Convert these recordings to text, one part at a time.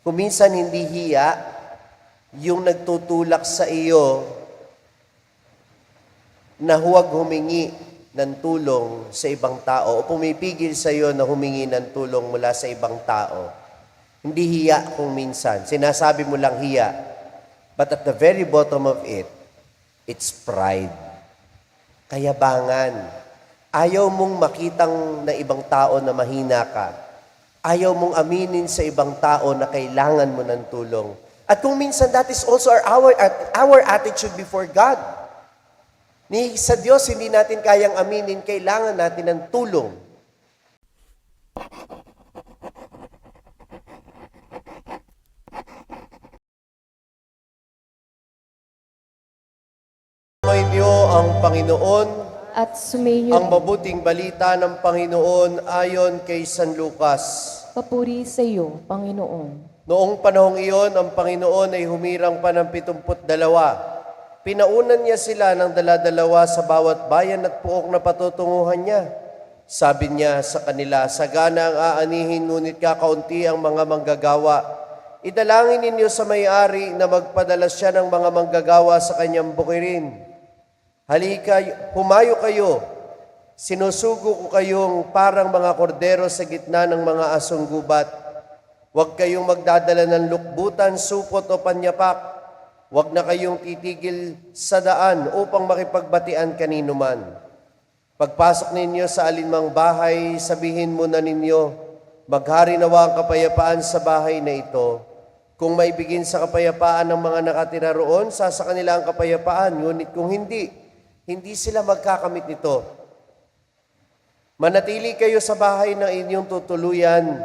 Kung minsan hindi hiya, yung nagtutulak sa iyo na huwag humingi ng tulong sa ibang tao o pumipigil sa iyo na humingi ng tulong mula sa ibang tao. Hindi hiya kung minsan. Sinasabi mo lang hiya. But at the very bottom of it, it's pride. Kayabangan. Ayaw mong makitang na ibang tao na mahina ka. Ayaw mong aminin sa ibang tao na kailangan mo ng tulong. At kung minsan that is also our, our, our attitude before God. Ni sa Diyos, hindi natin kayang aminin, kailangan natin ng tulong. May niyo ang Panginoon, at sumayo ang mabuting balita ng Panginoon ayon kay San Lucas. papuri sa iyo, Panginoon. Noong panahong iyon, ang Panginoon ay humirang pa ng pitumput dalawa. Pinaunan niya sila ng daladalawa sa bawat bayan at puok na patutunguhan niya. Sabi niya sa kanila, sagana ang aanihin, ngunit kakaunti ang mga manggagawa. Idalangin ninyo sa may-ari na magpadala siya ng mga manggagawa sa kanyang bukirin. Halika, humayo kayo. Sinusugo ko kayong parang mga kordero sa gitna ng mga asong gubat. Huwag kayong magdadala ng lukbutan, supot o panyapak. Huwag na kayong titigil sa daan upang makipagbatian kanino man. Pagpasok ninyo sa alinmang bahay, sabihin muna ninyo, maghari nawa ang kapayapaan sa bahay na ito. Kung may bigin sa kapayapaan ng mga nakatira roon, sasa kanila ang kapayapaan. Ngunit kung hindi, hindi sila magkakamit nito. Manatili kayo sa bahay ng inyong tutuluyan.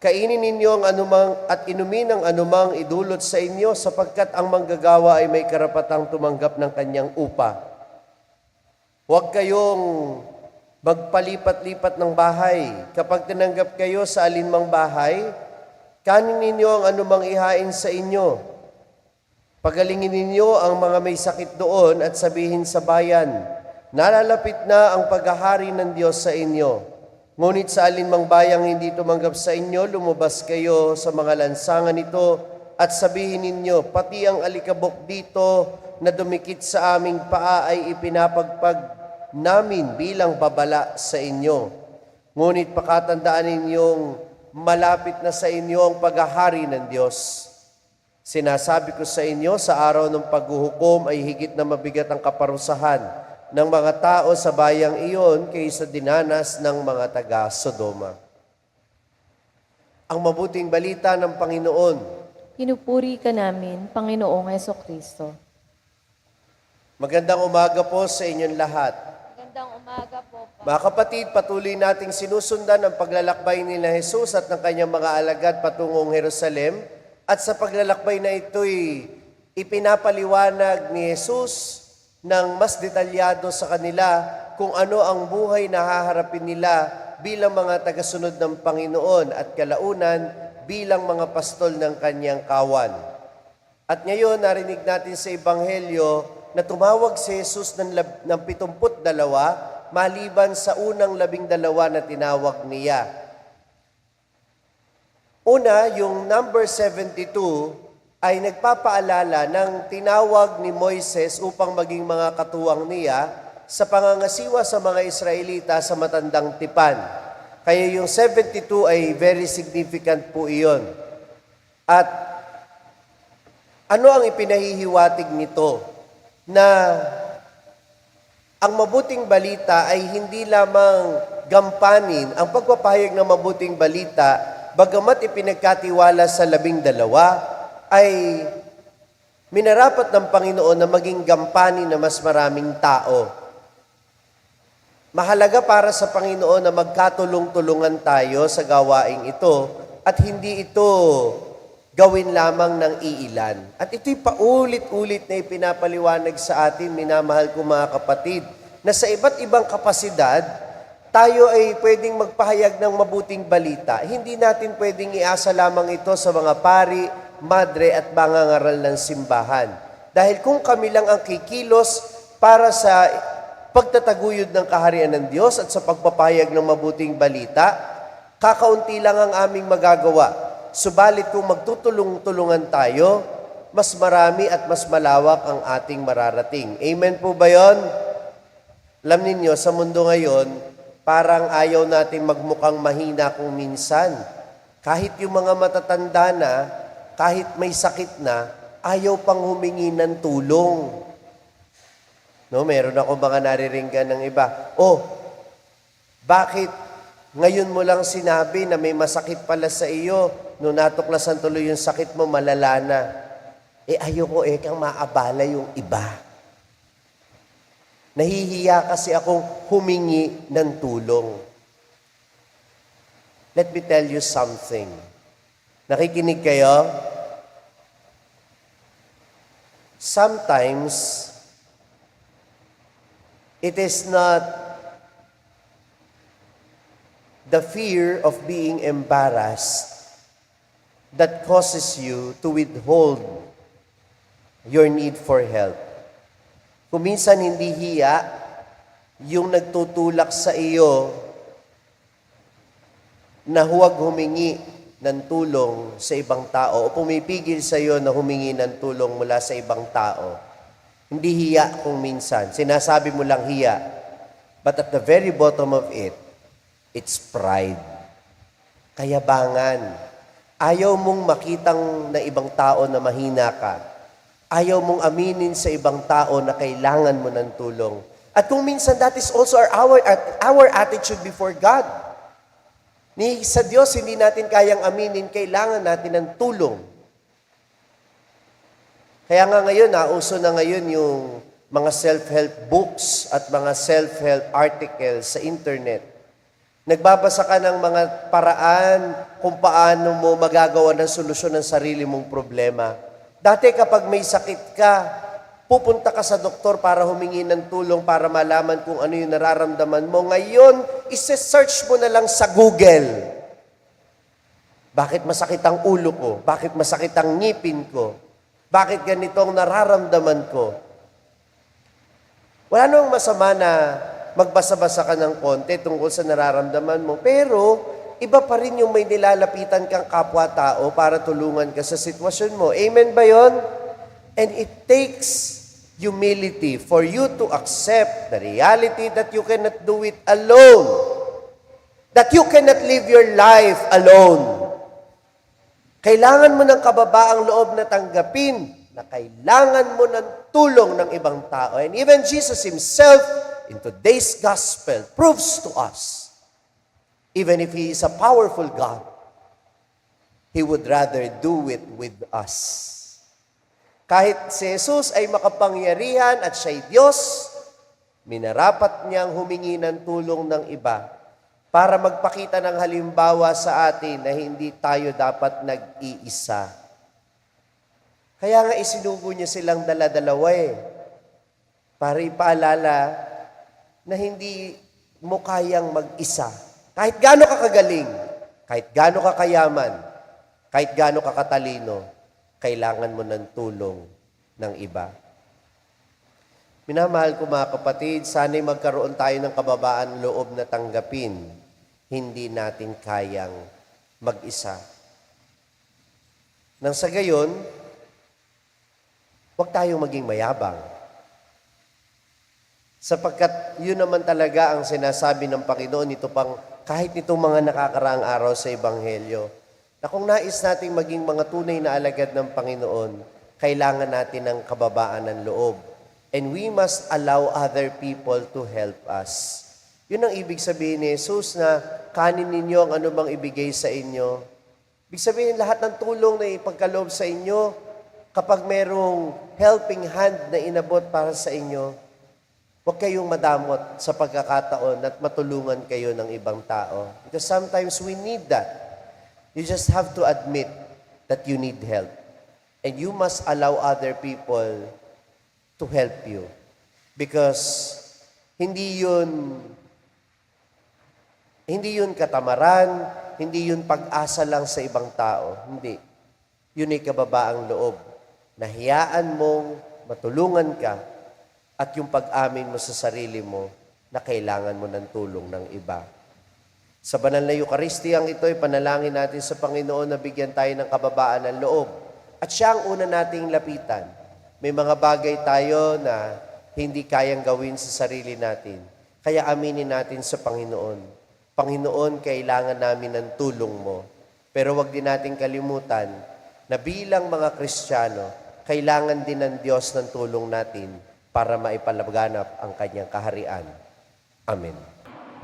Kainin ninyo ang anumang at inumin ang anumang idulot sa inyo sapagkat ang manggagawa ay may karapatang tumanggap ng kanyang upa. Huwag kayong magpalipat-lipat ng bahay. Kapag tinanggap kayo sa alinmang bahay, kanin ninyo ang anumang ihain sa inyo. Pagalingin ninyo ang mga may sakit doon at sabihin sa bayan, nalalapit na ang paghahari ng Diyos sa inyo. Ngunit sa alinmang bayang hindi tumanggap sa inyo, lumabas kayo sa mga lansangan nito at sabihin ninyo, pati ang alikabok dito na dumikit sa aming paa ay ipinapagpag namin bilang babala sa inyo. Ngunit pakatandaan ninyong malapit na sa inyo ang paghahari ng Diyos. Sinasabi ko sa inyo, sa araw ng paghuhukom ay higit na mabigat ang kaparusahan ng mga tao sa bayang iyon kaysa dinanas ng mga taga Sodoma. Ang mabuting balita ng Panginoon, Pinupuri ka namin, Panginoong Heso Kristo. magandang umaga po sa inyong lahat. Magandang umaga po, Mga kapatid, patuloy nating sinusundan ang paglalakbay ni na Jesus at ng kanyang mga alagad patungong Jerusalem. At sa paglalakbay na ito'y ipinapaliwanag ni Jesus ng mas detalyado sa kanila kung ano ang buhay na haharapin nila bilang mga tagasunod ng Panginoon at kalaunan bilang mga pastol ng kanyang kawan. At ngayon, narinig natin sa Ebanghelyo na tumawag si Jesus ng, lab, ng 72 maliban sa unang labing dalawa na tinawag niya. Una, yung number 72 ay nagpapaalala ng tinawag ni Moises upang maging mga katuwang niya sa pangangasiwa sa mga Israelita sa matandang tipan. Kaya yung 72 ay very significant po iyon. At ano ang ipinahihiwatig nito? Na ang mabuting balita ay hindi lamang gampanin ang pagpapahayag ng mabuting balita, bagamat ipinagkatiwala sa labing dalawa, ay minarapat ng Panginoon na maging gampanin na mas maraming tao. Mahalaga para sa Panginoon na magkatulong-tulungan tayo sa gawaing ito at hindi ito gawin lamang ng iilan. At ito'y paulit-ulit na ipinapaliwanag sa atin, minamahal ko mga kapatid, na sa iba't ibang kapasidad, tayo ay pwedeng magpahayag ng mabuting balita. Hindi natin pwedeng iasa lamang ito sa mga pari, madre at mangangaral ng simbahan. Dahil kung kami lang ang kikilos para sa pagtataguyod ng kaharian ng Diyos at sa pagpapahayag ng mabuting balita, Kakaunti lang ang aming magagawa. Subalit kung magtutulong-tulungan tayo, mas marami at mas malawak ang ating mararating. Amen po ba yon? Alam ninyo, sa mundo ngayon, parang ayaw natin magmukhang mahina kung minsan. Kahit yung mga matatanda na, kahit may sakit na, ayaw pang humingi ng tulong. No, meron ako mga nariringgan ng iba. Oh, bakit ngayon mo lang sinabi na may masakit pala sa iyo, no natuklasan tuloy yung sakit mo, malala na. Eh ayoko eh kang maabala yung iba. Nahihiya kasi akong humingi ng tulong. Let me tell you something. Nakikinig kayo? Sometimes, it is not the fear of being embarrassed that causes you to withhold your need for help. Kung minsan hindi hiya, yung nagtutulak sa iyo na huwag humingi ng tulong sa ibang tao o pumipigil sa iyo na humingi ng tulong mula sa ibang tao. Hindi hiya kung minsan. Sinasabi mo lang hiya. But at the very bottom of it, it's pride. Kayabangan. Ayaw mong makitang na ibang tao na mahina ka. Ayaw mong aminin sa ibang tao na kailangan mo ng tulong. At kung minsan that is also our, our, our attitude before God. Ni sa Diyos, hindi natin kayang aminin, kailangan natin ng tulong. Kaya nga ngayon, nauso na ngayon yung mga self-help books at mga self-help articles sa internet. Nagbabasa ka ng mga paraan kung paano mo magagawa ng solusyon ng sarili mong problema. Dati kapag may sakit ka, pupunta ka sa doktor para humingi ng tulong para malaman kung ano yung nararamdaman mo. Ngayon, isi-search mo na lang sa Google. Bakit masakit ang ulo ko? Bakit masakit ang ngipin ko? Bakit ganito ang nararamdaman ko? Wala namang masama na magbasa-basa ka ng konti tungkol sa nararamdaman mo. Pero, iba pa rin yung may nilalapitan kang kapwa-tao para tulungan ka sa sitwasyon mo. Amen ba yon? And it takes humility for you to accept the reality that you cannot do it alone. That you cannot live your life alone. Kailangan mo ng kababaang loob na tanggapin na kailangan mo ng tulong ng ibang tao. And even Jesus Himself, in today's gospel, proves to us, even if He is a powerful God, He would rather do it with us. Kahit si Jesus ay makapangyarihan at siya'y Diyos, minarapat niyang humingi ng tulong ng iba para magpakita ng halimbawa sa atin na hindi tayo dapat nag-iisa. Kaya nga isinugo niya silang dala-dalawa eh. Para ipaalala na hindi mo kayang mag-isa. Kahit gaano ka kagaling, kahit gaano ka kayaman, kahit gaano ka katalino, kailangan mo ng tulong ng iba. Minamahal ko mga kapatid, sana'y magkaroon tayo ng kababaan loob na tanggapin. Hindi natin kayang mag-isa. Nang sa gayon, huwag tayong maging mayabang. Sapagkat yun naman talaga ang sinasabi ng Panginoon nito pang kahit nitong mga nakakaraang araw sa Ebanghelyo, na kung nais nating maging mga tunay na alagad ng Panginoon, kailangan natin ng kababaan ng loob. And we must allow other people to help us. Yun ang ibig sabihin ni Jesus na kanin ninyo ang anumang ibigay sa inyo. Ibig sabihin lahat ng tulong na ipagkaloob sa inyo, kapag merong helping hand na inabot para sa inyo, huwag kayong madamot sa pagkakataon at matulungan kayo ng ibang tao. Because sometimes we need that. You just have to admit that you need help. And you must allow other people to help you. Because hindi yun hindi yun katamaran, hindi yun pag-asa lang sa ibang tao. Hindi. Yun ay kababaang loob. Nahiyaan mong matulungan ka at yung pag-amin mo sa sarili mo na kailangan mo ng tulong ng iba. Sa banal na Eukaristiyang ito, panalangin natin sa Panginoon na bigyan tayo ng kababaan ng loob. At siya ang una nating lapitan. May mga bagay tayo na hindi kayang gawin sa sarili natin. Kaya aminin natin sa Panginoon. Panginoon, kailangan namin ng tulong mo. Pero wag din natin kalimutan na bilang mga Kristiyano, kailangan din ng Diyos ng tulong natin para maipalaganap ang kanyang kaharian. Amen.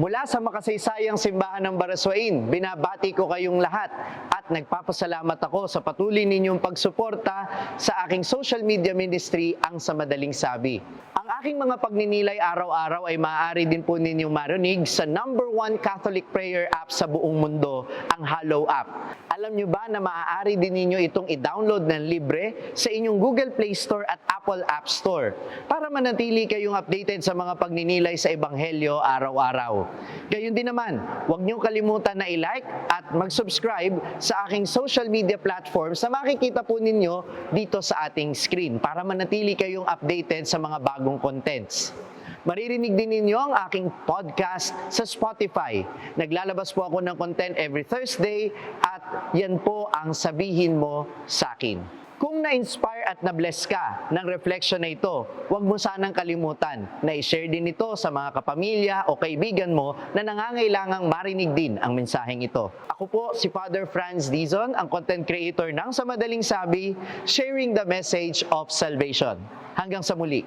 Mula sa makasaysayang simbahan ng Baraswain, binabati ko kayong lahat at nagpapasalamat ako sa patuloy ninyong pagsuporta sa aking social media ministry, ang sa madaling sabi. Ang aking mga pagninilay araw-araw ay maaari din po ninyong marinig sa number one Catholic prayer app sa buong mundo, ang Hallow app. Alam nyo ba na maaari din ninyo itong i-download ng libre sa inyong Google Play Store at Apple App Store para manatili kayong updated sa mga pagninilay sa Ebanghelyo araw-araw. Gayun din naman, huwag niyong kalimutan na i-like at mag-subscribe sa aking social media platforms na makikita po ninyo dito sa ating screen para manatili kayong updated sa mga bagong contents. Maririnig din ninyo ang aking podcast sa Spotify. Naglalabas po ako ng content every Thursday at yan po ang sabihin mo sa akin. Kung na-inspire at na-bless ka ng reflection na ito, huwag mo sanang kalimutan na i-share din ito sa mga kapamilya o kaibigan mo na nangangailangang marinig din ang mensaheng ito. Ako po si Father Franz Dizon, ang content creator ng Sa Madaling Sabi, sharing the message of salvation. Hanggang sa muli.